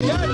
Yeah.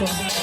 Awesome.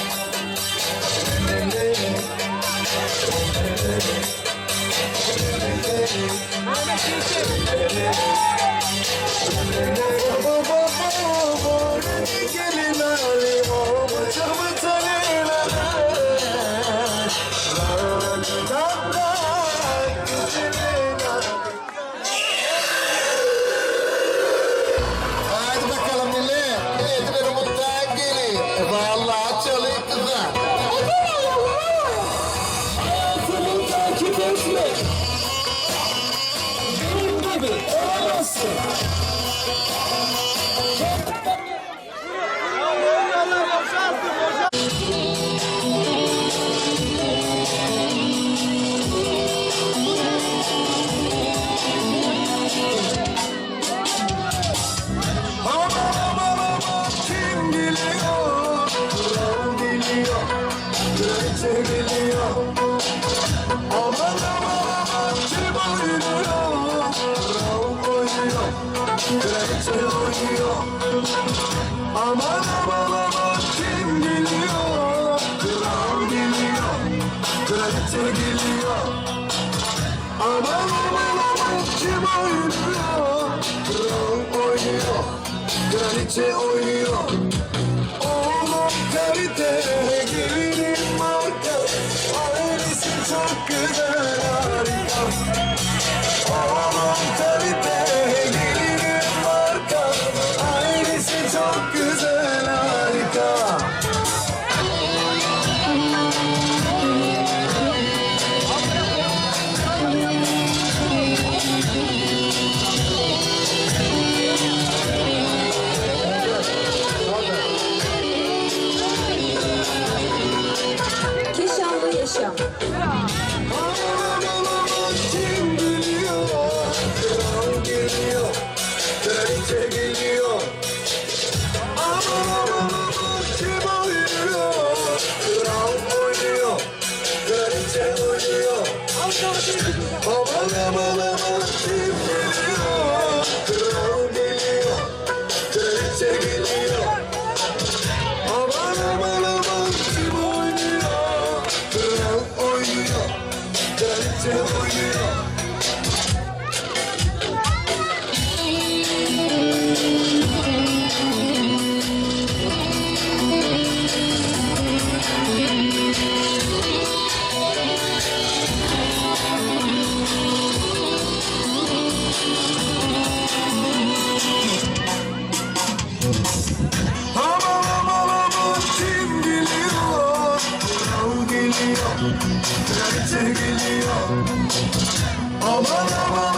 Aman aman aman kim geliyor? Kral geliyor, traktör geliyor. Aman aman aman kim oynuyor? Kral oynuyor, kraliçe oynuyor. seu. Traktör geliyor Aman aman.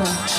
olsun.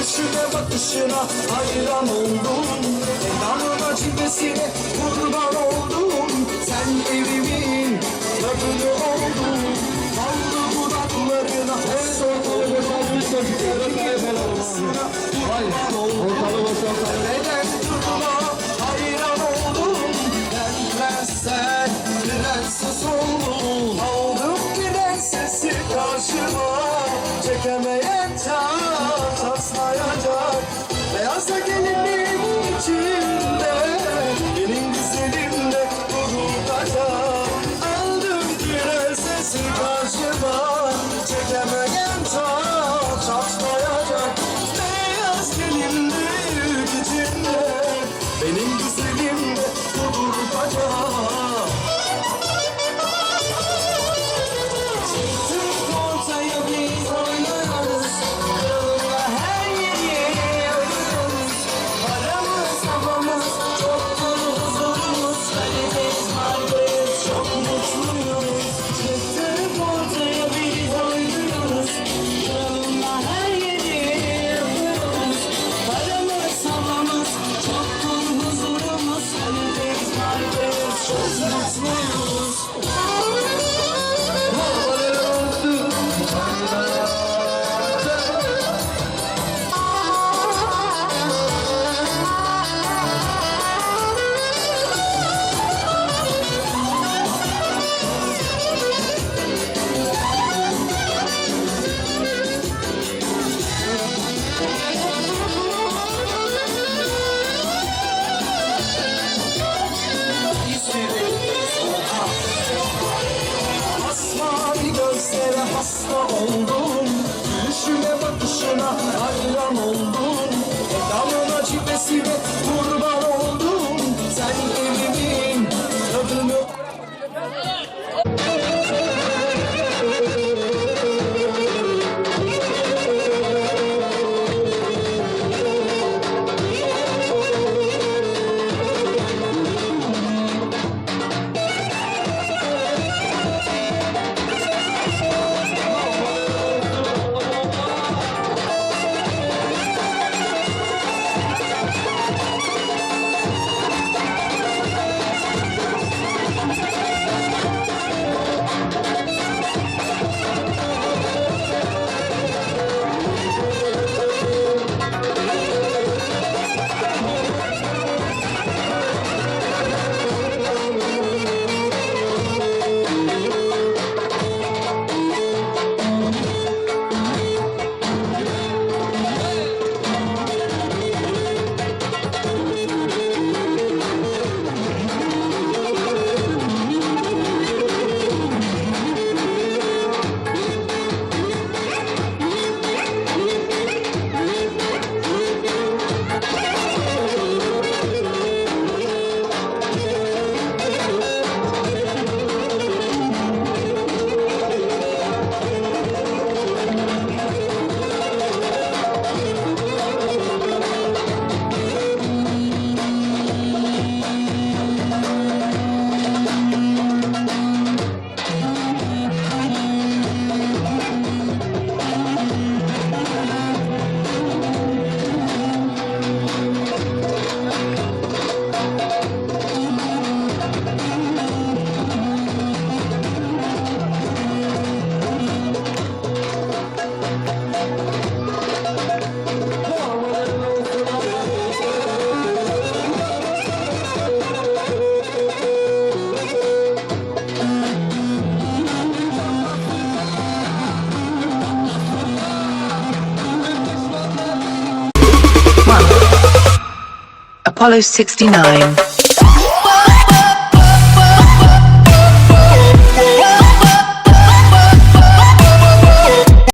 Gülüşüne bakışına hayran oldum. Edanına cilvesine kurban oldum. Sen evimin kadını oldun. Ballı dudaklarına son olur Kurban oldum. Neden durduma hayran oldum? Ben Denmezsen prenses oldum. Aldım gidensiz karşıma. Çekemeyen Apollo 69.